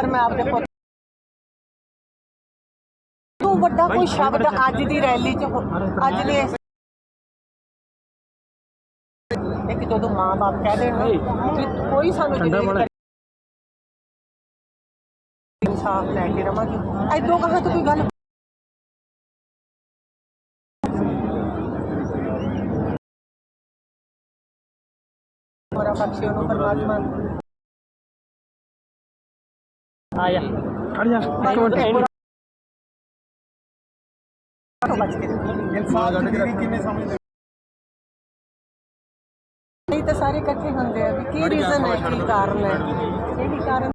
ਪਰ ਮੈਂ ਆਪਣੇ ਪੁੱਤ ਤੋਂ ਵੱਡਾ ਕੋਈ ਸ਼ਬਦ ਅੱਜ ਦੀ ਰੈਲੀ 'ਚ ਅੱਜ ਦੇ ਇੱਕ ਜਦੋਂ ਮਾਂ-ਬਾਪ ਕਹਿ ਦੇਣ ਕਿ ਕੋਈ ਸਾਨੂੰ ਜਲੀਲ ਇਨਸਾਫ ਲੈ ਕੇ ਰਵਾਂਗੇ। ਐਦੋਂ ਕਹਾਂ ਤਾਂ ਕੋਈ ਗੱਲ ਹੋਰਾ ਬਖਸ਼ਿਓ ਨੂੰ ਪਰਮਾਤਮਾ ਆਇਆ ਖੜ ਜਾ ਇੱਕ ਮਿੰਟ। ਬਚ ਕੇ। ਇਨਸਾਫ ਦੀ ਕਿਵੇਂ ਸਮਝਦੇ ਨਹੀਂ ਤਾਂ ਸਾਰੇ ਇਕੱਠੇ ਹੁੰਦੇ ਆ ਵੀ ਕੀ ਰੀਜ਼ਨ ਹੈ ਕੀ ਕਾਰਨ ਹੈ? ਇਹੀ ਕਾਰਨ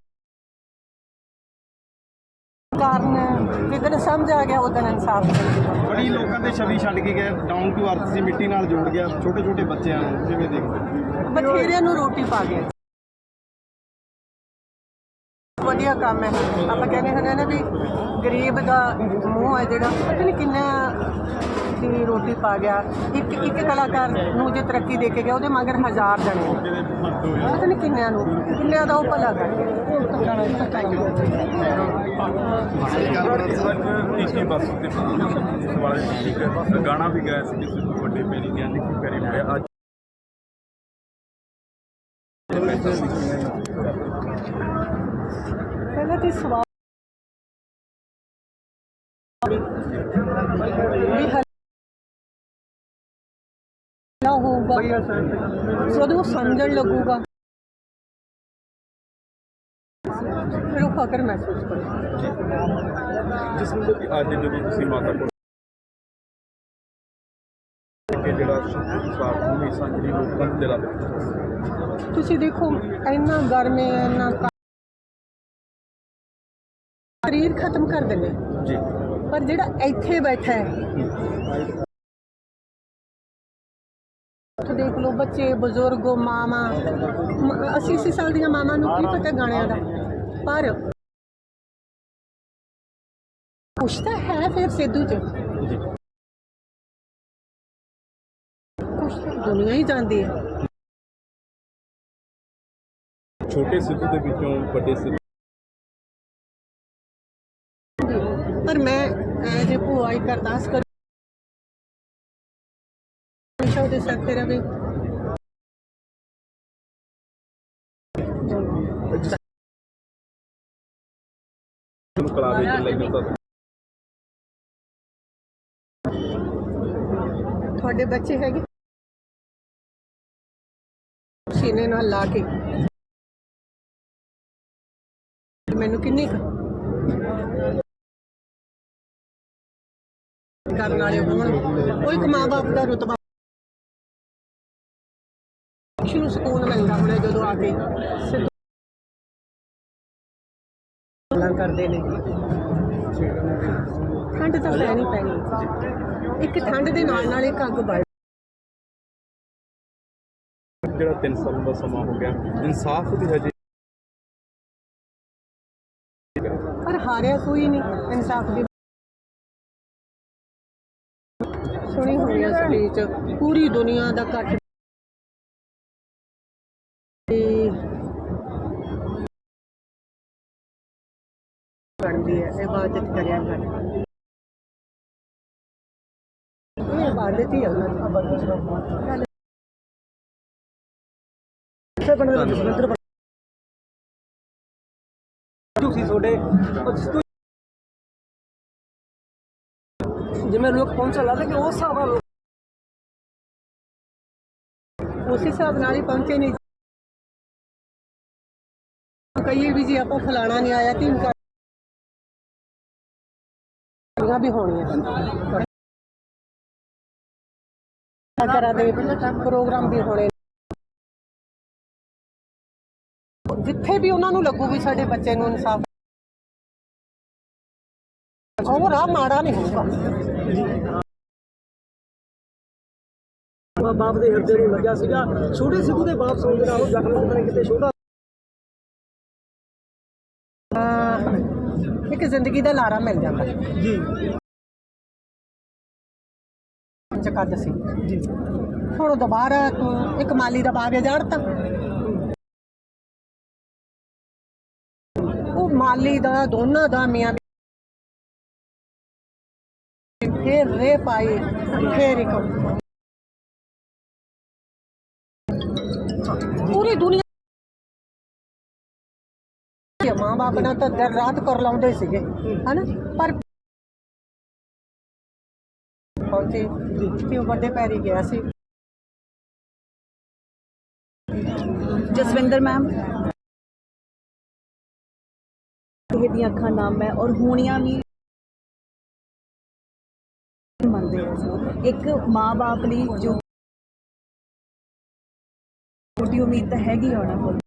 ਕਾਰਨ ਜਿੱਦਣ ਸਮਝ ਆ ਗਿਆ ਉਦੋਂ ਇਨਸਾਫ ਮਿਲੇਗਾ ਬੜੀ ਲੋਕਾਂ ਦੇ ਛਵੀ ਛੱਡ ਕੇ ਗਏ। ਡਾਊਨ ਟੂ ਅਰਥ ਸੀ ਮਿੱਟੀ ਨਾਲ ਜੋੜ ਗਿਆ। ਛੋਟੇ ਛੋਟੇ ਬੱਚਿਆਂ ਨੂੰ ਕਿਵੇਂ ਦੇਖਦੇ ਬਥੇਰਿਆਂ ਨੂੰ ਰੋਟੀ ਪਾ ਗਿਆ। ਵਧੀਆ ਕੰਮ ਹੈ। ਆਪਾਂ ਕਹਿੰਦੇ ਹੁੰਦੇ ਨੇ ਵੀ ਗਰੀਬ ਦਾ ਮੂੰਹ ਹੈ ਜਿਹੜਾ, ਪਤਾ ਨਹੀਂ ਕਿੰਨਾ ਦੀ ਰੋਟੀ ਪਾ ਗਿਆ। ਇੱਕ ਇੱਕ ਕਲਾਕਾਰ ਨੂੰ ਜੇ ਤਰੱਕੀ ਦੇ ਕੇ ਗਿਆ, ਉਹਦੇ ਮਗਰ ਹਜ਼ਾਰ ਜਣੇ ਪਤਾ ਨਹੀਂ ਕਿੰਨਿਆਂ ਨੂੰ, ਕਿੰਨਿਆਂ ਦਾ ਉਹ ਭਲਾ ਕਰ ਗਾਣਾ ਵੀ ਗਾਇਆ ਸੀ ਕਿਸੇ ਵੱਡੇ ਮੇਰੀ ਗਿਆ, ਲਿਖੀ ਕਰੀ ਮੁੜਿਆ ਅੱਜ ਪਹਿਲਾਂ ਤੇ ਸਵਾਲ ਵੀ ਹੱਲਾ ਹੋਊਗਾ। ਜਦੋਂ ਉਹ ਸਮਝਣ ਲੱਗੂਗਾ। ਫਿਰ ਉਹ ਫਕਰ ਮਹਿਸੂਸ ਕਰੂਗਾ। ਜਿਸ ਨੂੰ ਕਿ ਅੱਜ ਜਦੋਂ ਤੁਸੀਂ ਮਾਤਾ ਕੋਲ ਕਿ ਜਿਹੜਾ ਸਾਫ਼ ਨੂੰ ਸੰਜਰੀ ਲੋਕਾਂ ਦੇ ਦਿਲਾਂ ਦੇ ਵਿੱਚ ਤੁਸੀਂ ਦੇਖੋ ਇੰਨਾ ਗਰਮ ਇੰਨਾ ਸਰੀਰ ਖਤਮ ਕਰ ਦਿੰਦੇ। ਜੀ। ਪਰ ਜਿਹੜਾ ਇੱਥੇ ਬੈਠਾ ਹੈ ਦੇਖ ਲਓ ਬੱਚੇ ਬਜ਼ੁਰਗ ਮਾਮਾ 80 80 ਸਾਲ ਦੀਆਂ ਮਾਮਾ ਨੂੰ ਕੀ ਪਤਾ ਗਾਣਿਆਂ ਦਾ? ਪਰ ਕੁਛ ਤਾਂ ਹੈ ਫਿਰ ਸਿੱਧੂ ਚ। ਜੀ। ਕੁਛ ਤਾਂ ਦੁਨੀਆ ਹੀ ਜਾਣਦੀ ਹੈ। ਛੋਟੇ ਸਿੱਧੂ ਦੇ ਵਿੱਚੋਂ ਵੱਡੇ ਸਿੱਧੂ ਪਰ ਮੈਂ ਐਜ ਏ ਭੂਆ ਇੱਕ ਅਰਦਾਸ ਕਰ ਹਮੇਸ਼ਾ ਉਹਦੇ ਸਿਰ ਤੇ ਰਵੇ। ਕਲਾਵੇ ਚ ਲੈ ਜਾਂਦਾ ਤੁਹਾਡੇ ਬੱਚੇ ਹੈਗੇ? ਸੀਨੇ ਨਾਲ ਲਾ ਕੇ। ਮੈਨੂੰ ਕਿੰਨੀ ਕੁ ਕਰਨ ਵਾਲੇ ਹੋਣ ਉਹ ਇੱਕ ਮਾਂ-ਬਾਪ ਦਾ ਰੁਤਬਾ ਬਖਸ਼ ਨੂੰ ਸਕੂਨ ਮਿਲਦਾ ਹੁਣੇ ਜਦੋਂ ਆ ਕੇ ਗੱਲਾਂ ਕਰਦੇ ਨੇ। ਠੰਡ ਤਾਂ ਪੈਣੀ ਪੈਣੀ। ਇੱਕ ਠੰਡ ਦੇ ਨਾਲ ਨਾਲ ਇੱਕ ਅੱਗ ਬਲ ਜਿਹੜਾ 3 ਸਾਲ ਦਾ ਸਮਾਂ ਹੋ ਗਿਆ ਇਨਸਾਫ ਦੀ ਹਜੇ ਪਰ ਹਾਰਿਆ ਕੋਈ ਨਹੀਂ ਇਨਸਾਫ ਦੀ। ਹੋਈ ਹੈ ਪੂਰੀ ਦੁਨੀਆ ਦਾ ਇਕੱਠ ਬਣਦੀ ਹੈ ਇਬਾਦਤ ਕਰਿਆ ਕਰ ਇਹ ਇਬਾਦਤ ਹੀ ਹੈ। ਦੀ ਤੁਸੀਂ ਤੁਹਾਡੇ ਜਿਵੇਂ ਲੋਕ ਪਹੁੰਚਣ ਲੱਗੇ ਉਸ ਹਿਸਾਬ ਨਾਲ ਉਸ ਹਿਸਾਬ ਨਾਲ ਹੀ ਪਹੁੰਚੇ ਨਹੀਂ ਕਹੀਏ ਵੀ ਜੀ ਆਪਾਂ ਫਲਾਣਾ ਨਹੀਂ ਆਇਆ ਤਿੰਨ ਕਾਰੀਆਂ ਵੀ ਹੋਣੀਆਂ। ਕਰਾ ਦੇ ਪ੍ਰੋਗਰਾਮ ਵੀ ਹੋਣੇ ਜਿੱਥੇ ਵੀ ਉਹਨਾਂ ਨੂੰ ਲੱਗੂ ਵੀ ਸਾਡੇ ਬੱਚੇ ਨੂੰ ਇਨਸਾਫ ਉਹ ਰਾਹ ਮਾੜਾ ਨਹੀਂ ਹੋਊਗਾ ਬਾਪ ਦੇ ਹਿਰਦੇ ਨੂੰ ਲੱਗਿਆ ਸੀਗਾ। ਛੋਟੇ ਸਿੱਧੂ ਦੇ ਬਾਪ ਸੁਣਦੇ ਨਾਲੋਂ ਜ਼ਖਮ ਕਿਤੇ ਨਾ ਕਿਤੇ ਛੋਟਾ ਇੱਕ ਜ਼ਿੰਦਗੀ ਦਾ ਲਾਰਾ ਮਿਲ ਜਾਂਦਾ। ਜੀ। ਚੱਕਾ ਸੀ। ਜੀ। ਹੁਣ ਦੁਬਾਰਾ ਤੂੰ ਇੱਕ ਮਾਲੀ ਦਾ ਬਾਗ ਜੜਤਾ ਉਹ ਮਾਲੀ ਦਾ ਦੋਨਾਂ ਦਾ ਮੀਆਂ। ਫਿਰ ਰੇ ਪਾਏ ਫਿਰ ਇੱਕ ਪੂਰੀ ਦੁਨੀਆ ਮਾਂ ਬਾਪ ਨਾਲ ਤਾਂ ਦਿਨ ਰਾਤ ਕਰ ਲਾਉਂਦੇ ਸੀਗੇ, ਹਨਾ? ਪਰ ਪਹੁੰਚੇ ਕਿ ਉਹ ਵੱਡੇ ਪੈਰੀ ਗਿਆ ਸੀ। ਜਸਵਿੰਦਰ ਮੈਮ। ਇਹ ਦੀਆਂ ਅੱਖਾਂ ਨਾਮ ਹੈ ਔਰ ਹੋਣੀਆਂ ਵੀ ਮੰਨਦੇ ਹਾਂ ਇੱਕ ਮਾਂ-ਬਾਪ ਲਈ ਜੋ ਛੋਟੀ ਉਮੀਦ ਤਾਂ ਹੈਗੀ ਆ ਉਹਨਾਂ ਕੋਲ।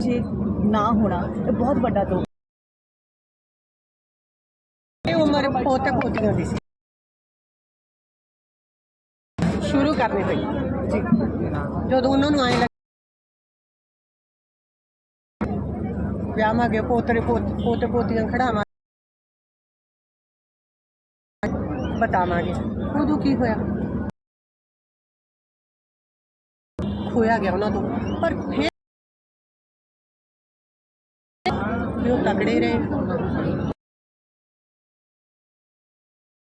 ਜੇ ਨਾ ਹੋਣਾ ਇਹ ਬਹੁਤ ਵੱਡਾ ਦੁੱਖ। ਇਹ ਉਮਰ ਪੋਤੇ ਪੋਤੀਆਂ ਦੀ ਸੀ। ਸ਼ੁਰੂ ਕਰਨੀ ਪਈ। ਜੀ। ਜਦੋਂ ਉਹਨਾਂ ਨੂੰ ਆਏ ਲੱਗ ਵਿਆਹਾਂਗੇ ਪੋਤਰੇ ਪੋਤ- ਪੋਤੇ ਪੋਤੀਆਂ ਖੜਾਵਾਂ ਬਤਾਵਾਂਗੇ। ਉਦੋਂ ਕੀ ਹੋਇਆ? ਖੋਇਆ ਗਿਆ ਉਹਨਾਂ ਤੋਂ। ਪਰ ਫਿਰ ਵੀ ਉਹ ਤਗੜੇ ਰਹੇ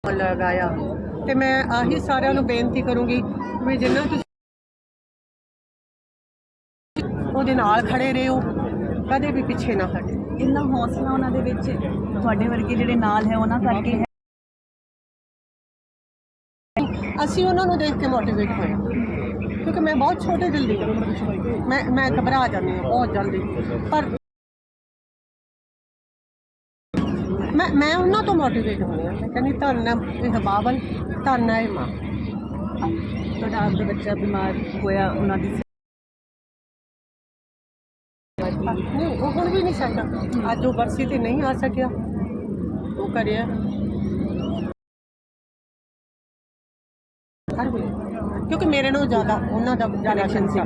ਲਗਾਇਆ। ਤੇ ਮੈਂ ਆਹੀ ਸਾਰਿਆਂ ਨੂੰ ਬੇਨਤੀ ਕਰੂੰਗੀ ਵੀ ਜਿੰਨਾ ਤੁਸੀਂ ਉਹਦੇ ਨਾਲ ਖੜੇ ਰਹੋ ਕਦੇ ਵੀ ਪਿੱਛੇ ਨਾ ਹਟੇ। ਇੰਨਾ ਹੌਸਲਾ ਉਹਨਾਂ ਦੇ ਵਿੱਚ ਤੁਹਾਡੇ ਵਰਗੇ ਜਿਹੜੇ ਨਾਲ ਹੈ ਉਹਨਾਂ ਕਰਕੇ ਹੈ। ਅਸੀਂ ਉਹਨਾਂ ਨੂੰ ਦੇਖ ਕੇ ਮੋਟੀਵੇਟ ਹੋਏ ਕਿਉਂਕਿ ਮੈਂ ਬਹੁਤ ਛੋਟੇ ਦਿਲ ਦੀ ਹਾਂ। ਮੈਂ ਮੈਂ ਘਬਰਾ ਜਾਂਦੀ ਹਾਂ, ਬਹੁਤ ਜਲਦੀ। ਪਰ ਮੈਂ ਮੈਂ ਉਹਨਾਂ ਤੋਂ ਮੋਟੀਵੇਟ ਹੋਈ ਹਾਂ। ਮੈਂ ਕਹਿੰਦੀ, ਧੰਨ ਇਹ ਬਾਬਲ, ਧੰਨ ਹੈ ਇਹ ਮਾਂ। ਤੁਹਾਡਾ ਆਪਦਾ ਬੱਚਾ ਬਿਮਾਰ ਹੋਇਆ, ਉਹਨਾਂ ਦੀ ਨਹੀਂ, ਉਹ ਹੁਣ ਵੀ ਨਹੀਂ ਸਕਦਾ। ਅੱਜ ਉਹ ਬਰਸੀ ਤੇ ਨਹੀਂ ਆ ਸਕਿਆ। ਉਹ ਕਰਿਆ। ਹਰ ਵੇਲੇ। ਕਿਉਂਕਿ ਮੇਰੇ ਨਾਲੋਂ ਜ਼ਿਆਦਾ ਉਹਨਾਂ ਦਾ ਕਨੈਕਸ਼ਨ ਸੀ।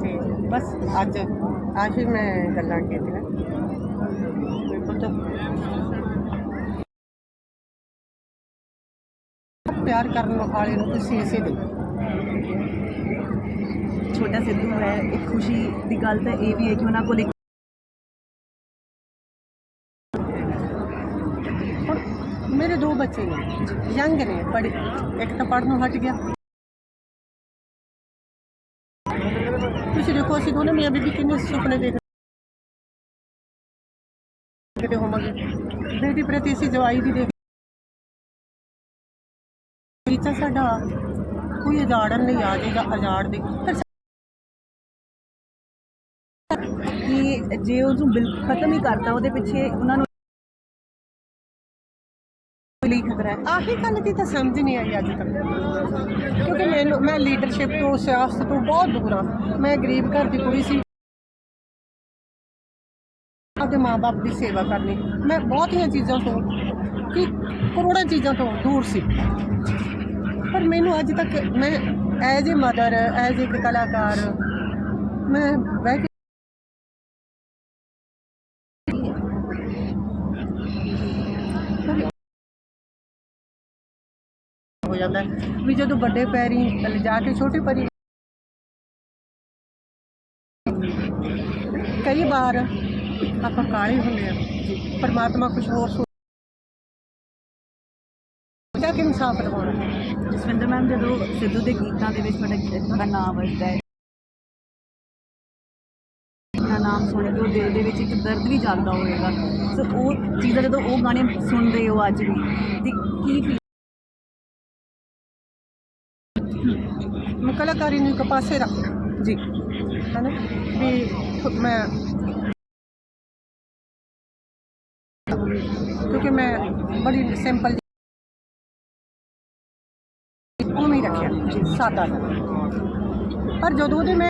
ਤੇ ਬਸ ਅੱਜ ਅੱਜ ਮੈਂ ਗੱਲਾਂ ਕੀਤੀਆਂ। ਬਿਲਕੁਲ ਤਾਂ ਪਿਆਰ ਕਰਨ ਵਾਲੇ ਨੂੰ ਤੁਸੀਂ ਇਸੇ ਦੇ ਛੋਟਾ ਸਿੱਧੂ ਹੈ, ਇੱਕ ਖੁਸ਼ੀ ਦੀ ਗੱਲ ਤਾਂ ਇਹ ਵੀ ਹੈ ਕਿ ਉਹਨਾਂ ਕੋਲ ਇੱਕ ਮੇਰੇ ਦੋ ਬੱਚੇ ਨੇ, ਯੰਗ ਨੇ, ਪੜ੍ਹੇ ਇੱਕ ਤਾਂ ਪੜ੍ਹਨੋਂ ਹਟ ਗਿਆ। ਤੁਸੀਂ ਦੇਖੋ, ਅਸੀਂ ਦੋਨੇ ਮੀਆਂ ਬੀਬੀ ਕਿੰਨੇ ਸੁਪਨੇ ਦੇਖ ਕਿਤੇ ਹੋਵਾਂਗੇ। ਬੇਟੀ ਪ੍ਰਤੀ ਅਸੀਂ ਜਵਾਈ ਦੀ ਦੇਖ ਟੀਚਾ ਸਾਡਾ, ਕੋਈ ਉਜਾੜਨ ਨਹੀਂ ਆ ਜਾਏਗਾ ਅਜਾੜ ਦੇ। ਕਿ ਜੇ ਉਹਨੂੰ ਬਿਲਕੁਲ ਖਤਮ ਹੀ ਕਰਤਾ, ਉਹਦੇ ਪਿੱਛੇ ਉਹਨਾਂ ਨੂੰ ਲਈ ਹੈ ਆਹੀ ਗੱਲ ਦੀ ਤਾਂ ਸਮਝ ਨਹੀਂ ਆਈ ਅੱਜ ਤੱਕ। ਕਿਉਂਕਿ ਮੈਨੂੰ ਮੈਂ ਲੀਡਰਸ਼ਿਪ ਤੋਂ, ਸਿਆਸਤ ਤੋਂ ਬਹੁਤ ਦੂਰ ਹਾਂ ਮੈਂ ਗਰੀਬ ਘਰ ਦੀ ਕੁੜੀ ਸੀ। ਆਪਣੇ ਮਾਪੇ ਦੀ ਸੇਵਾ ਕਰਨੀ। ਮੈਂ ਬਹੁਤੀਆਂ ਚੀਜ਼ਾਂ ਤੋਂ ਕਿ ਕਰੋੜਾਂ ਚੀਜ਼ਾਂ ਤੋਂ ਦੂਰ ਸੀ। ਪਰ ਮੈਨੂੰ ਅੱਜ ਤੱਕ ਮੈਂ, ਐਜ਼ ਏ ਮਦਰ ਐਜ਼ ਇੱਕ ਕਲਾਕਾਰ, ਮੈਂ ਬਹਿ ਹੋ ਜਾਂਦਾ ਵੀ ਜਦੋਂ ਵੱਡੇ ਪੈਰੀ ਲਿਜਾ ਕੇ ਛੋਟੇ ਪੈਰੀ ਕਈ ਵਾਰ ਆਪਾਂ ਕਾਲੇ ਹੁੰਦੇ ਆ ਪਰਮਾਤਮਾ ਕੁਝ ਹੋਰ ਸੋਚਿਆ ਕਿ ਇਨਸਾਫ ਦਿਵਾਉਣਾ ਜਸਵਿੰਦਰ ਮੈਮ, ਜਦੋਂ ਸਿੱਧੂ ਦੇ ਗੀਤਾਂ ਦੇ ਵਿੱਚ ਤੁਹਾਡਾ ਤੁਹਾਡਾ ਨਾਮ ਵੱਜਦਾ ਹੈ ਨਾਮ ਸੁਣ ਕੇ ਉਹ ਦਿਲ ਦੇ ਵਿੱਚ ਇੱਕ ਦਰਦ ਵੀ ਜਾਗਦਾ ਹੋਵੇਗਾ। ਸੋ ਉਹ ਚੀਜ਼ਾਂ ਜਦੋਂ ਉਹ ਗਾਣੇ ਸੁਣਦੇ ਹੋ ਅੱਜ ਵੀ, ਤੇ ਕੀ ਕਲਾਕਾਰੀ ਨੂੰ ਇੱਕ ਪਾਸੇ ਰੱਖ ਜੀ। ਹੈਨਾ? ਵੀ ਮੈਂ ਕਿਉਂਕਿ ਮੈਂ ਬੜੀ ਸਿੰਪਲ ਉਵੇਂ ਹੀ ਰੱਖਿਆ। ਸਾਦਾ ਜਿਹਾ। ਪਰ ਜਦੋਂ ਉਹਦੇ ਮੈਂ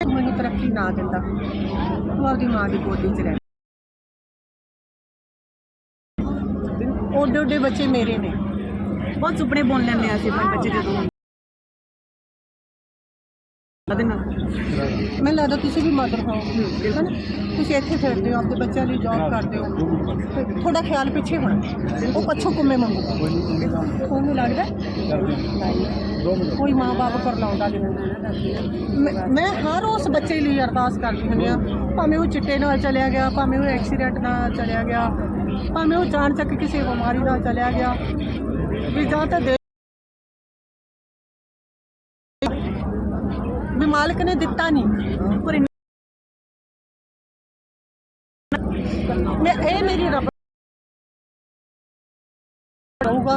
ਮੈਨੂੰ ਤਰੱਕੀ ਨਾ ਦਿੰਦਾ ਉਹ ਆਪਦੀ ਮਾਂ ਦੀ ਗੋਦੀ 'ਚ ਰਹਿ ਓਡੇ ਓਡੇ ਬੱਚੇ ਮੇਰੇ ਨੇ। ਬਹੁਤ ਸੁਪਨੇ ਬੁਣ ਲੈਂਦੇ ਆ ਅਸੀਂ ਆਪਣੇ ਬੱਚੇ ਜਦੋਂ। ਉਹਦੇ ਨਾਲ ਮੈਨੂੰ ਲੱਗਦਾ ਤੁਸੀਂ ਵੀ ਮਦਰ ਹੋ। ਹੈ ਨਾ ਤੁਸੀਂ ਇੱਥੇ ਫਿਰਦੇ ਹੋ ਆਪਣੇ ਬੱਚਿਆਂ ਲਈ ਜੌਬ ਕਰਦੇ ਹੋ। ਤੁਹਾਡਾ ਖਿਆਲ ਪਿੱਛੇ ਹੋਣਾ। ਉਹ ਪੱਛੋਂ ਕੁੰਮੇ ਮੰਗੂ ਤੁਹਾਨੂੰ ਲੱਗਦਾ? ਕੋਈ ਮਾਂ-ਬਾਪ ਕਰ ਲਾਉਂਦਾ ਨਹੀਂ ਮੈਂ- ਮੈਂ ਹਰ ਉਸ ਬੱਚੇ ਲਈ ਅਰਦਾਸ ਕਰਦੀ ਹੁੰਦੀ ਆ। ਭਾਵੇਂ ਉਹ ਚਿੱਟੇ ਨਾਲ ਚਲਿਆ ਗਿਆ ਭਾਵੇਂ ਉਹ ਐਕਸੀਡੈਂਟ ਨਾਲ ਚਲਿਆ ਗਿਆ ਭਾਵੇਂ ਉਹ ਜਾਣ ਚੱਕ ਕਿਸੇ ਬਿਮਾਰੀ ਨਾਲ ਚਲਿਆ ਗਿਆ। ਵੀ ਜਾਂ ਤਾਂ ਦੇ ਵੀ ਮਾਲਕ ਨੇ ਦਿੱਤਾ ਨਹੀਂ। ਪਰ ਮੈਂ ਇਹ ਮੇਰੀ ਰੱਬ ਰਹੂਗਾ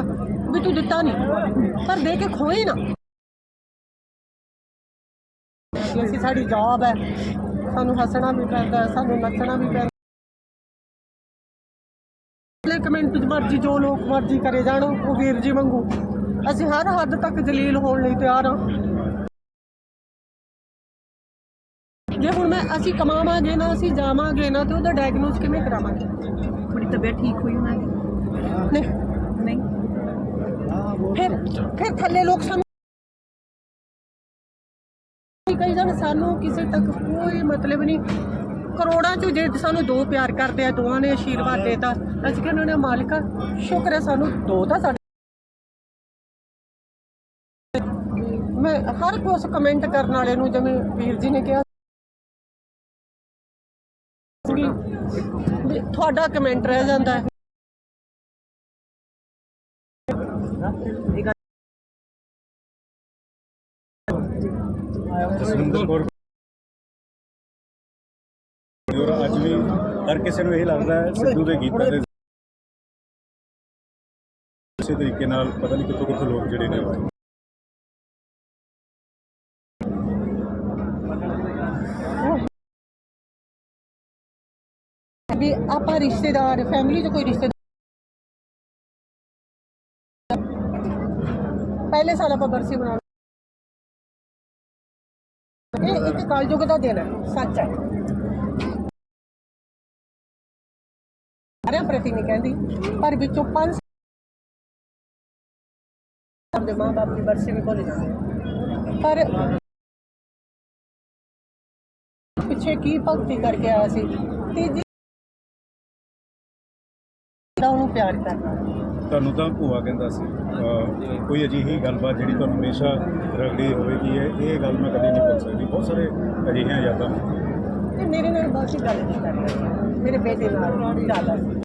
ਵੀ ਤੂੰ ਦਿੱਤਾ ਨਹੀਂ। ਪਰ ਦੇ ਕੇ ਖੋਏ ਨਾ। ਵੀ ਅਸੀਂ ਸਾਡੀ ਜੌਬ ਹੈ। ਸਾਨੂੰ ਹੱਸਣਾ ਵੀ ਪੈਂਦਾ, ਸਾਨੂੰ ਨੱਚਣਾ ਵੀ ਪੈਂਦਾ। ਕਮੈਂਟ ਚ ਮਰਜ਼ੀ ਜੋ ਲੋਕ ਮਰਜ਼ੀ ਕਰੇ ਜਾਣ ਉਹ ਵੀਰ ਜੀ ਵਾਂਗੂ। ਅਸੀਂ ਹਰ ਹੱਦ ਤੱਕ ਜਲੀਲ ਹੋਣ ਲਈ ਤਿਆਰ ਹਾਂ। ਜੇ ਹੁਣ ਮੈਂ ਅਸੀਂ ਕਮਾਵਾਂਗੇ ਨਾ ਅਸੀਂ ਜਾਵਾਂਗੇ ਨਾ ਤੇ ਉਹਦਾ ਡਾਇਗਨੋਸ ਕਿਵੇਂ ਕਰਾਵਾਂਗੇ? ਥੋੜੀ ਤਬੀਅਤ ਠੀਕ ਹੋਈ ਦੀ ਨਹੀਂ। ਨਹੀਂ। ਫਿਰ ਫਿਰ ਥੱਲੇ ਲੋਕ ਸਾਨੂੰ ਕਈ ਜਣ ਸਾਨੂੰ ਕਿਸੇ ਤੱਕ ਕੋਈ ਮਤਲਬ ਨਹੀਂ। ਕਰੋੜਾਂ ਚ ਜੇ ਸਾਨੂੰ ਦੋ ਪਿਆਰ ਕਰਦੇ ਆ, ਦੋਵਾਂ ਨੇ ਆਸ਼ੀਰਵਾਦ ਦੇਤਾ ਅਸੀਂ ਕਹਿੰਦੇ ਨੇ ਮਾਲਕਾ, ਸ਼ੁਕਰ ਹੈ ਸਾਨੂੰ ਦੋ ਤਾਂ ਸਾਡੇ ਮੈਂ ਹਰ ਕੋਸ ਕਮੈਂਟ ਕਰਨ ਵਾਲੇ ਨੂੰ ਜਿਵੇਂ ਵੀਰ ਜੀ ਨੇ ਕਿਹਾ ਤੁਹਾਡਾ ਕਮੈਂਟ ਰਹਿ ਜਾਂਦਾ ਹੈ। ਜਸਵਿੰਦਰ ਕੌਰ ਔਰ ਅੱਜ ਵੀ ਹਰ ਕਿਸੇ ਨੂੰ ਇਹ ਲੱਗਦਾ ਹੈ, ਸਿੱਧੂ ਦੇ ਗੀਤਾਂ ਦੇ ਇਸੇ ਤਰੀਕੇ ਨਾਲ ਪਤਾ ਨਹੀਂ ਕਿੱਥੋਂ ਕਿੱਥੋਂ ਲੋਕ ਜਿਹੜੇ ਨੇ ਵੀ ਆਪਾਂ ਰਿਸ਼ਤੇਦਾਰ ਫੈਮਿਲੀ 'ਚ ਕੋਈ ਰਿਸ਼ਤੇਦਾਰ ਪਹਿਲੇ ਸਾਲ ਆਪਾਂ ਬਰਸੀ ਬਣਾਉਣੀ ਇਹ ਇੱਕ ਕਲਯੁਗ ਦਾ ਦਿਨ ਹੈ, ਸੱਚ ਹੈ। ਸਾਰਿਆਂ ਪ੍ਰਤੀ ਨਹੀਂ ਕਹਿੰਦੀ, ਪਰ ਵਿੱਚੋਂ ਪੰਜ ਸਾਡੇ ਮਾਂ ਬਾਪ ਦੀ ਬਰਸੀ ਵੀ ਭੁੱਲ ਜਾਂਦੇ ਆ। ਪਰ ਪਿੱਛੇ ਕੀ ਭਗਤੀ ਕਰਕੇ ਆਇਆ ਸੀ ਤੀਜੀ ਦਾ ਉਹਨੂੰ ਪਿਆਰ ਕਰਨਾ ਤੁਹਾਨੂੰ ਤਾਂ ਭੂਆ ਕਹਿੰਦਾ ਸੀ, ਅਹ, ਕੋਈ ਅਜਿਹੀ ਗੱਲਬਾਤ ਜਿਹੜੀ ਤੁਹਾਨੂੰ ਹਮੇਸ਼ਾ ਰਗੜੀ ਹੋਵੇਗੀ, ਇਹ ਇਹ ਗੱਲ ਮੈਂ ਕਦੇ ਨਹੀਂ ਭੁੱਲ ਸਕਦੀ ਬਹੁਤ ਸਾਰੇ ਅਜਿਹੀਆਂ ਯਾਦਾਂ ਨੇ। ਤੇ ਮੇਰੇ ਨਾਲ ਬਹੁਤ ਹੀ ਗੱਲ ਨਹੀਂ ਕਰਦਾ ਮੇਰੇ ਬੇਟੇ ਨਾਲ ਜ਼ਿਆਦਾ ਸੀ।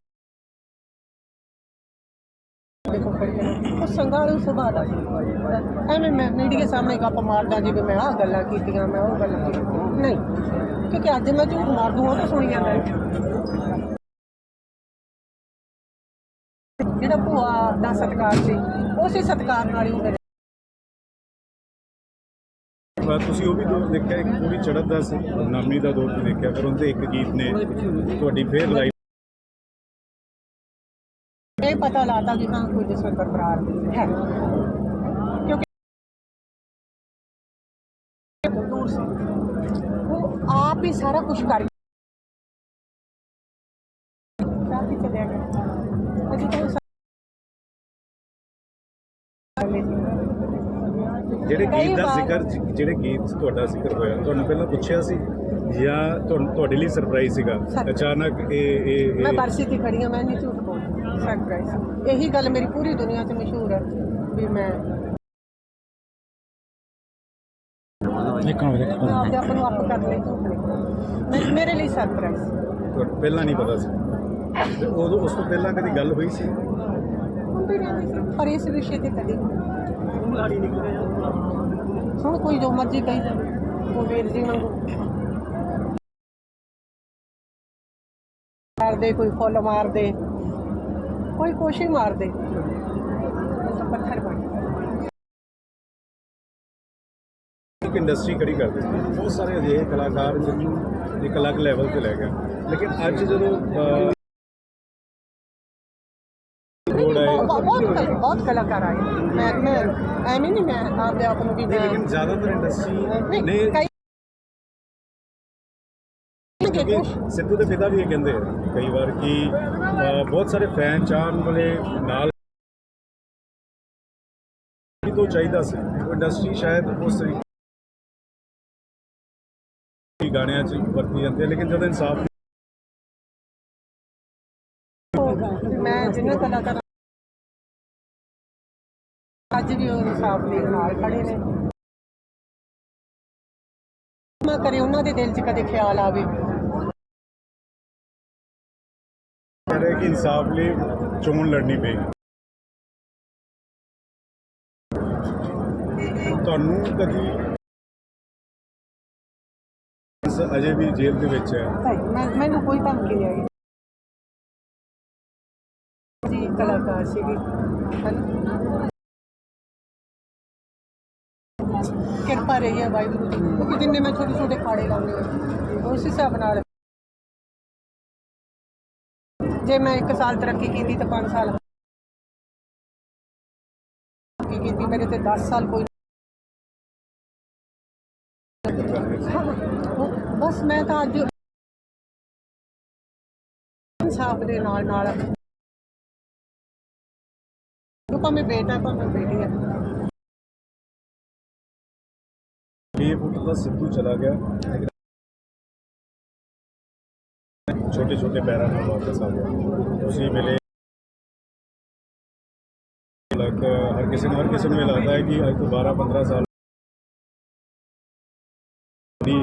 ਉਹ ਸੰਗਾਲੂ ਸੁਭਾਅ ਦਾ ਸੀ। ਐਵੇਂ ਮੈਂ ਮੀਡੀਆ ਸਾਹਮਣੇ ਗੱਪ ਮਾਰਦਾ ਜਿਵੇਂ ਮੈਂ ਆਹ ਗੱਲਾਂ ਕੀਤੀਆਂ, ਮੈਂ ਉਹ ਗੱਲਾਂ ਕੀਤੀਆਂ। ਨਹੀਂ। ਕਿਉਂਕਿ ਅੱਜ ਮੈਂ ਝੂਠ ਮਾਰ ਦੂੰ ਤਾਂ ਸੁਣੀ ਜਾਂਦਾ ਜਿਹੜਾ ਭੂਆ ਦਾ ਸਤਿਕਾਰ ਸੀ, ਉਸੇ ਸਤਿਕਾਰ ਨਾਲ ਹੀ ਉਹ ਮੇਰੇ ਤੁਸੀਂ ਉਹ ਵੀ ਦੌਰ ਦੇਖਿਆ, ਇੱਕ ਪੂਰੀ ਚੜ੍ਹਤ ਦਾ ਸੀ, ਨਾਮੀ ਦਾ ਦੌਰ ਵੀ ਦੇਖਿਆ, ਫਿਰ ਉਹਦੇ ਇੱਕ ਗੀਤ ਨੇ, ਤੁਹਾਡੀ ਫੇਰ ਲਾਈਫ ਇਹ ਪਤਾ ਲਾਤਾ ਕਿ ਹਾਂ, ਕੋਈ ਜਸਵੰਤ ਬਰਾੜ ਹੈ। ਕਿਉਂਕਿ ਦੂਰ ਸੀ ਉਹ ਆਪ ਹੀ ਸਾਰਾ ਕੁਝ ਕਰ ਆਪ ਹੀ ਚਲਿਆ ਗਿਆ ਅਸੀਂ ਤਾਂ ਜਿਹੜੇ ਗੀਤ ਦਾ ਜ਼ਿਕਰ ਜਿਹੜੇ ਗੀਤ ਤੁਹਾਡਾ ਜ਼ਿਕਰ ਹੋਇਆ ਤੁਹਾਨੂੰ ਪਹਿਲਾਂ ਪੁੱਛਿਆ ਸੀ? ਜਾਂ ਤੁਹਾਨੂੰ ਤੁਹਾਡੇ ਲਈ ਸਰਪ੍ਰਾਈਜ਼ ਸੀਗਾ। ਅਚਾਨਕ ਇਹ ਇਹ ਮੈਂ ਇਹ ਬਰਸੀ ਤੇ ਖੜੀ ਹਾਂ ਮੈਂ ਨਹੀਂ ਝੂਠ ਬੋਲਦੀ ਸਰਪ੍ਰਾਈਜ਼ ਇਹੀ ਗੱਲ ਮੇਰੀ ਪੂਰੀ ਦੁਨੀਆ 'ਚ ਮਸ਼ਹੂਰ ਹੈ ਵੀ ਮੈਂ ਆਪਦੇ ਆਪ ਨੂੰ ਅੱਪ ਕਰ ਲਈ ਝੂਠ ਨਹੀਂ। ਮੈਂ- ਮੇਰੇ ਲਈ ਸਰਪ੍ਰਾਈਜ਼ ਤੁਹਾਨੂੰ ਪਹਿਲਾਂ ਨਹੀਂ ਪਤਾ ਸੀ। ਤੇ ਉਦੋਂ ਉਸ ਤੋਂ ਪਹਿਲਾਂ ਕਦੀ ਗੱਲ ਹੋਈ ਸੀ? ਹੁੰਦੀ ਰਹਿੰਦੀ ਸੀ ਪਰ ਇਸ ਵਿਸ਼ੇ ਤੇ ਕਦੇ। ਨਹੀਂ। ਹੁਣ ਕੋਈ ਜੋ ਮਰਜ਼ੀ ਕਹੀ ਜਾਵੇ, ਉਹ ਵੀਰ ਜੀ ਵਾਂਗੂ। ਮਾਰਦੇ, ਕੋਈ ਫੁੱਲ ਮਾਰਦੇ, ਕੋਈ ਕੁਛ ਹੀ ਮਾਰਦੇ। ਪੱਥਰ ਬਣ ਇੱਕ ਇੰਡਸਟਰੀ ਖੜੀ ਕਰ ਦਿੱਤੀ। ਬਹੁਤ ਸਾਰੇ ਅਜਿਹੇ ਕਲਾਕਾਰ ਜਿਹਨੂੰ ਇੱਕ ਅਲੱਗ ਲੈਵਲ ਤੇ ਲੈ ਗਏ। ਲੇਕਿਨ ਅੱਜ ਜਦੋਂ ਬਹੁਤ ਬਹੁਤ ਕਲਾ- ਬਹੁਤ ਕਲਾਕਾਰ ਆਏ। ਮੈਂ ਮੈਂ ਐਵੇਂ ਨਹੀਂ ਮੈਂ ਆਪਦੇ ਆਪ ਨੂੰ ਵੀ ਨਹੀਂ, ਲੇਕਿਨ ਜ਼ਿਆਦਾਤਰ ਇੰਡਸਟਰੀ ਨੇ ਕਈ ਕਿਉਂਕਿ ਸਿੱਧੂ ਦੇ ਪਿਤਾ ਵੀ ਇਹ ਕਹਿੰਦੇ ਆ ਕਈ ਵਾਰ ਕਿ ਅਹ, ਬਹੁਤ ਸਾਰੇ ਫੈਨ ਚਾਹਣ ਵਾਲੇ ਨਾਲ ਵੀ ਤੋਂ ਚਾਹੀਦਾ ਸੀ। ਇੰਡਸਟਰੀ ਸ਼ਾਇਦ ਉਸ ਤਰੀਕੇ ਗਾਣਿਆਂ 'ਚ ਵਰਤੀ ਜਾਂਦੀ ਹੈ ਲੇਕਿਨ ਜਦੋਂ ਇਨਸਾਫ ਮੈਂ ਜਿੰਨੇ ਕਲਾਕਾਰ ਅੱਜ ਵੀ ਉਹ ਇਨਸਾਫ ਦੇ ਨਾਲ ਖੜੇ ਨੇ। ਮੈਂ ਕਰੇ ਉਹਨਾਂ ਦੇ ਦਿਲ 'ਚ ਕਦੇ ਖਿਆਲ ਆਵੇ। ਕਹਿ ਰਹੇ ਕਿ ਇਨਸਾਫ ਲਈ ਚੋਣ ਲੜਨੀ ਪਏਗੀ। ਤੁਹਾਨੂੰ ਕਦੀ ਅਜੇ ਵੀ ਜੇਲ੍ਹ ਦੇ ਵਿੱਚ ਹੈ। ਮੈਨੂੰ ਕੋਈ ਧਮਕੀ ਨਹੀਂ ਆਈ। ਜੀ ਕਲਾਕਾਰ ਸੀਗੀ। ਕਿਰਪਾ ਰਹੀ ਹੈ ਵਾਹਿਗੁਰੂ ਦੀ, ਕਿਉਂਕਿ ਜਿੰਨੇ ਮੈਂ ਛੋਟੇ ਛੋਟੇ ਖਾੜੇ ਲਾਉਂਦੇ ਹਾਂ, ਉਸ ਹਿਸਾਬ ਨਾਲ। ਜੇ ਮੈਂ 1 ਸਾਲ ਤਰੱਕੀ ਕੀਤੀ ਤਾਂ 5 ਸਾਲ ਕੀ ਕੀਤੀ, ਮੇਰੇ ਤੇ 10 ਸਾਲ ਕੋਈ ਬਸ ਮੈਂ ਤਾਂ ਅੱਜ ਇਨਸਾਫ ਦੇ ਨਾਲ ਨਾਲ। ਉਹ ਭਾਵੇਂ ਬੇਟਾ ਭਾਵੇਂ ਬੇਟੀ ਹੈ। ਛੇ ਫੁੱਟ ਦਾ ਸਿੱਧੂ ਚਲਾ ਗਿਆ। ਛੋਟੇ ਛੋਟੇ ਪੈਰਾਂ ਨਾਲ ਵਾਪਸ ਆ ਗਿਆ। ਤੁਸੀਂ ਮਿਲੇ। ਲੱਗ ਹਰ ਕਿਸੇ ਨੂੰ, ਹਰ ਕਿਸੇ ਨੂੰ ਇਹ ਲੱਗਦਾ ਹੈ ਕਿ ਅੱਜ ਤੋਂ 12 15 ਸਾਲ ਦੀ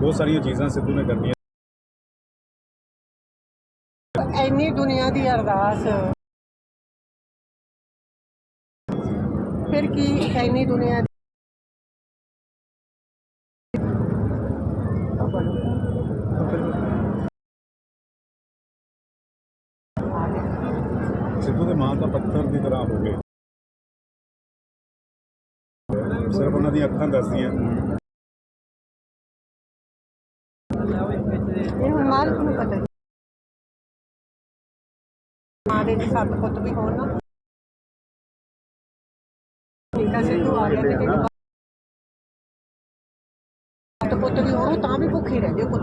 ਬਹੁਤ ਸਾਰੀਆਂ ਚੀਜ਼ਾਂ ਸਿੱਧੂ ਨੇ ਕਰਨੀਆਂ। ਇੰਨੀ ਦੁਨੀਆ ਦੀ ਅਰਦਾਸ। ਫਿਰ ਕੀ ਇੰਨੀ ਦੁਨੀਆ ਦੀ ਸਿੱਧੂ ਦੇ ਮਾਂ ਤਾਂ ਪੱਥਰ ਦੀ ਤਰ੍ਹਾਂ ਹੋ ਗਏ ਸਿਰਫ ਉਹਨਾਂ ਦੀਆਂ ਅੱਖਾਂ ਦੱਸਦੀਆਂ। ਇਹ ਹੁਣ ਮਾਲਕ ਨੂੰ ਪਤਾ ਮਾਂ ਦੇ ਜੇ ਸੱਤ ਪੁੱਤ ਵੀ ਹੋਣ ਨਾ। ਠੀਕ ਸਿੱਧੂ ਆ ਗਿਆ ਤੇ ਜਿਹੜੇ ਸੱਤ ਪੁੱਤ ਵੀ ਹੋਣ ਤਾਂ ਵੀ ਭੁੱਖੇ ਰਹਿੰਦੇ ਜਾਓ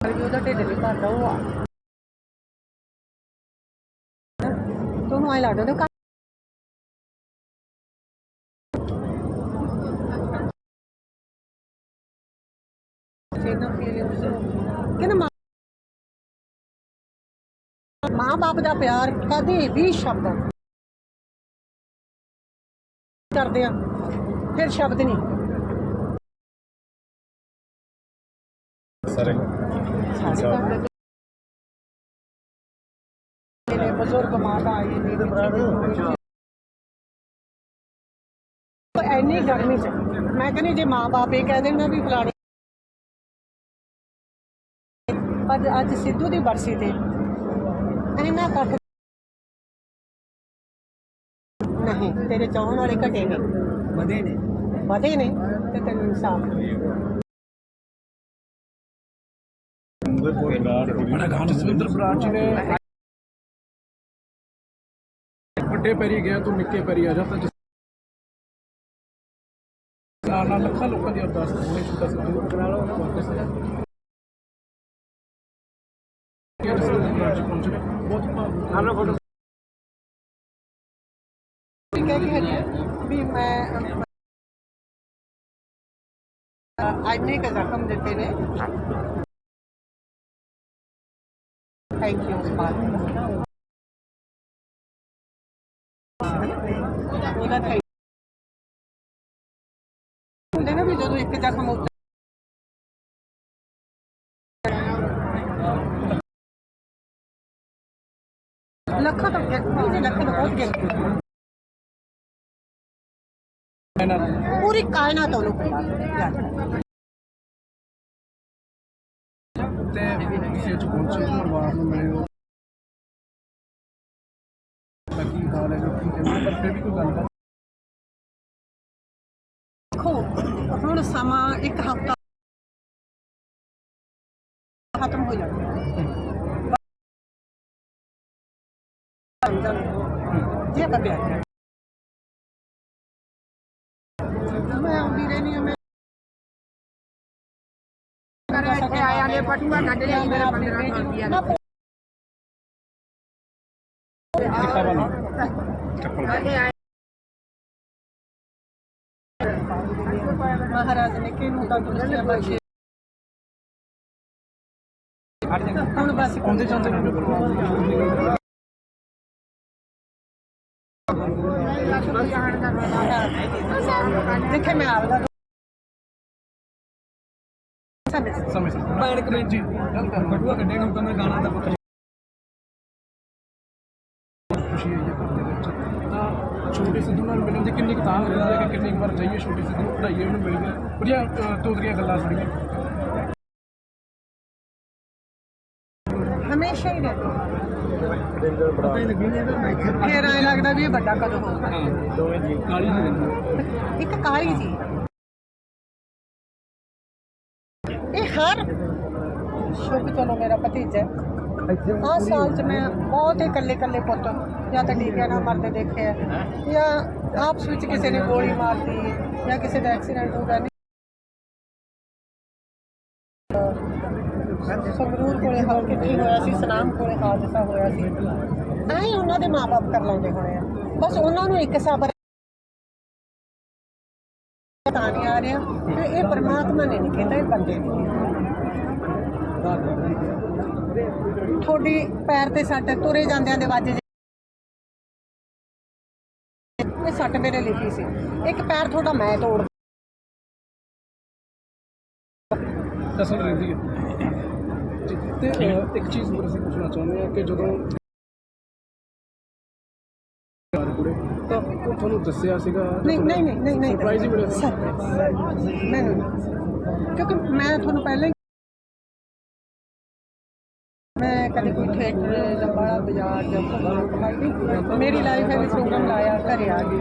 ਵੀ ਉਹਦਾ ਢਿੱਡ ਵੀ ਭਰਦਾ, ਉਹ ਆ। ਤੁਹਾਨੂੰ ਆਈ ਲੱਗਦਾ ਫੀਲਿੰਗਸ ਕਹਿੰਦਾ ਮਾਂ ਬਾਪ ਦਾ ਪਿਆਰ ਕਦੇ ਵੀ ਸ਼ਬਦ ਕਰਦੇ ਆ ਫਿਰ ਸ਼ਬਦ ਨਹੀਂ। ਸਾਰੇ। ਬਜ਼ੁਰਗ ਮਾਤਾ ਆਈ ਨੇ ਐਨੀ ਗਰਮੀ ਚ ਮੈਂ ਕਹਿੰਦੀ ਜੇ ਮਾਂ ਬਾਪ ਇਹ ਕਹਿ ਦੇਣ ਨਾ ਵੀ ਫਲਾਣੀ ਅੱਜ ਅੱਜ ਸਿੱਧੂ ਦੀ ਬਰਸੀ ਤੇ ਇਹਨਾਂ ਇਕੱਠ ਨਹੀਂ ਤੇਰੇ ਚਾਹਣ ਵਾਲੇ ਘਟੇ ਨੇ। ਵਧੇ ਨੇ। ਵਧੇ ਨੇ ਤੇ ਤੈਨੂੰ ਇਨਸਾਫ ਬਰਾੜ ਜੀ ਨੇ। ਵੱਡੇ ਪੈਰੀ ਗਿਆ ਤੂੰ ਨਿੱਕੇ ਪੈਰੀ ਆ ਜਾ ਤਾਂ ਨਾਲ ਨਾਲ ਲੱਖਾਂ ਲੋਕਾਂ ਦੀ ਅਰਦਾਸ ਹੋਣੀ ਛੋਟਾ ਸਿੱਧੂ ਕਰਾ ਲਓ ਵਾਪਸ ਇਹ ਜਸਵਿੰਦਰ ਬਰਾੜ ਜੀ ਪਹੁੰਚ ਗਏ ਬਹੁਤ ਹਾਲੋ ਫੋਟੋ ਕਹਿ ਕੇ ਹਟੀ ਵੀ ਮੈਂ ਅਹ, ਇੰਨੇ ਕੁ ਜ਼ਖਮ ਦਿੱਤੇ ਨੇ ਥੈਂਕ ਯੂ ਉਹਦਾ ਥੈਂਕ ਹੁੰਦੇ ਨਾ ਵੀ ਜਦੋਂ ਇੱਕ ਜ਼ਖਮ ਉੱਤੇ ਲੱਖਾਂ ਤੋਂ ਗਿਣਤੀ ਲੱਖਾਂ ਤੋਂ ਬਹੁਤ ਗਿਣਤੀ ਇਹਨਾਂ ਨੂੰ ਪੂਰੀ ਕਾਇਨਾਤ ਉਹਨੂੰ ਪਤਾ ਤੇ ਕਿਸੇ ਚ ਪਹੁੰਚੇ ਹੋ ਪਰਿਵਾਰ ਨੂੰ ਮਿਲੇ ਹੋ ਤਾਂ ਕੀ ਹਾਲ ਹੈ ਜੋ ਕੀ ਕਹਿੰਦੇ ਪਰ ਫਿਰ ਵੀ ਕੋਈ ਗੱਲ ਦੇਖੋ ਹੁਣ ਸਮਾਂ ਇੱਕ ਹਫਤਾ ਖਤਮ ਹੋ ਜਾਣਾ ਜੇ ਆਪਾਂ ਪਿਆਰ ਮੈਂ ਆਉਂਦੀ ਰਹਿਣੀ ਹਾਂ ਮੈਂ ਇੱਥੇ ਆਇਆ ਨੇ ਪਟੂਆ ਕੱਢ ਲਿਆ ਮੇਰੇ 15 ਸਾਲ ਦੀ ਆ ਮਹਾਰਾਜ ਨੇ ਕਿਹਨੂੰ ਤੰਦਰੁਸਤੀਆਂ ਬਖਸ਼ੇ ਹੁਣ ਬਸ ਆਉਂਦੇ ਜਾਂਦੇ ਨੇ। ਦੇਖੇ ਮੈਂ ਆਪਦਾ ਸਮਝ ਸਮੇਂ ਸਿਰ ਭੈਣ ਕਮੇਂਟ ਜੀ ਬਟੂਆ ਕੱਢੇਗਾ ਤਾਂ ਮੈਂ ਗਾਣਾ ਦਾ ਖੁਸ਼ੀ ਹੈ ਘਰ ਵਿੱਚ ਤਾਂ ਛੋਟੇ ਸਿੱਧੂ ਨਾਲ ਮਿਲਣ ਦੀ ਕਿੰਨੀ ਕੁ ਤਾਂਘ ਰਹਿੰਦੀ ਹੈ ਕਿ ਕਿੰਨੀ ਕੁ ਵਾਰ ਜਾਈਏ ਛੋਟੇ ਸਿੱਧੂ ਨੂੰ ਪੜਾਈਏ ਉਹਨੂੰ ਮਿਲ ਗਿਆ ਬੜੀਆਂ ਅ, ਗੱਲਾਂ ਸੁਣੀਆਂ ਹਮੇਸ਼ਾ ਹੀ ਰਹਿੰਦਾ ਫਿਰ ਐਂ ਲੱਗਦਾ ਵੀ ਇਹ ਵੱਡਾ ਕਦੋਂ ਹੋਊਗਾ। ਹਾਂ ਦੋਵੇਂ ਜੀ। ਕਾਲੀ ਨਹੀਂ ਰਹਿੰਦੀ ਇੱਕ ਕਾਲੀ ਜੀ। ਇਹ ਹਰ ਸ਼ੁਭ ਚਲੋ ਮੇਰਾ ਭਤੀਜਾ। ਆਹ ਸਾਲ ਚ ਮੈਂ ਬਹੁਤ ਹੀ ਇਕੱਲੇ ਇਕੱਲੇ ਪੁੱਤ ਜਾਂ ਤਾਂ ਟੀਕਿਆਂ ਨਾਲ ਮਰਦੇ ਦੇਖੇ ਆ। ਜਾਂ ਆਪਸ ਵਿੱਚ ਕਿਸੇ ਨੇ ਗੋਲੀ ਮਾਰਤੀ ਜਾਂ ਕਿਸੇ ਦਾ ਐਕਸੀਡੈਂਟ ਹੋ ਗਿਆ। ਸੰਗਰੂਰ ਕੋਲੇ ਹਾਲ ਕਿੱਥੇ ਹੋਇਆ ਸੀ? ਸਨਾਮ ਕੋਲੇ ਹਾਦਸਾ ਹੋਇਆ ਸੀ। ਐਂ ਉਹਨਾਂ ਦੇ ਮਾਪੇ ਕਰ ਲਾਉਂਦੇ ਹੋਣੇ ਆ। ਬਸ ਉਹਨਾਂ ਨੂੰ ਇੱਕ ਸਬਰ ਪਤਾ ਨਹੀਂ ਆ ਰਿਹਾ ਤੇ ਇਹ ਪਰਮਾਤਮਾ ਨੇ ਨਹੀਂ ਕਹਿੰਦਾ ਇਹ ਬੰਦੇ ਨੇ ਤੁਹਾਡੀ ਪੈਰ ਤੇ ਸੱਟ, ਤੁਰੇ ਜਾਂਦਿਆਂ ਦੇ ਵੱਜ ਇਹ ਸੱਟ ਮੇਰੇ ਲਿਖੀ ਸੀ? ਇੱਕ ਪੈਰ ਤੁਹਾਡਾ ਮੈਂ ਤੋੜ ਅਸਲ ਰਹਿੰਦੀ ਹੈ। ਤੇ ਅ, ਇੱਕ ਚੀਜ਼ ਹੋਰ ਅਸੀਂ ਪੁੱਛਣਾ ਚਾਹੁੰਦੇ ਹਾਂ ਕਿ ਜਦੋਂ ਤਾਂ ਉਹ ਤੁਹਾਨੂੰ ਦੱਸਿਆ ਸੀਗਾ? ਨਹੀਂ ਨਹੀਂ ਨਹੀਂ ਨਹੀਂ ਨਹੀਂ। ਸਰਪ੍ਰਾਈਜ਼ ਹੀ ਮਿਲਿਆ ਸੀ? Surprise। ਮੈਨੂੰ ਨਹੀਂ। ਕਿਉਂਕਿ ਮੈਂ ਤੁਹਾਨੂੰ ਪਹਿਲਾਂ ਹੀ ਮੈਂ ਕਦੇ ਕੋਈ ਥੀਏਟਰ ਜਾਂ ਬਾਹਰ ਬਾਜ਼ਾਰ ਜਾਂ ਨਹੀਂ। ਮੇਰੀ ਲਾਈਫ ਹੈ ਵੀ ਪ੍ਰੋਗਰਾਮ ਲਾਇਆ ਘਰੇ ਆ ਗਈ।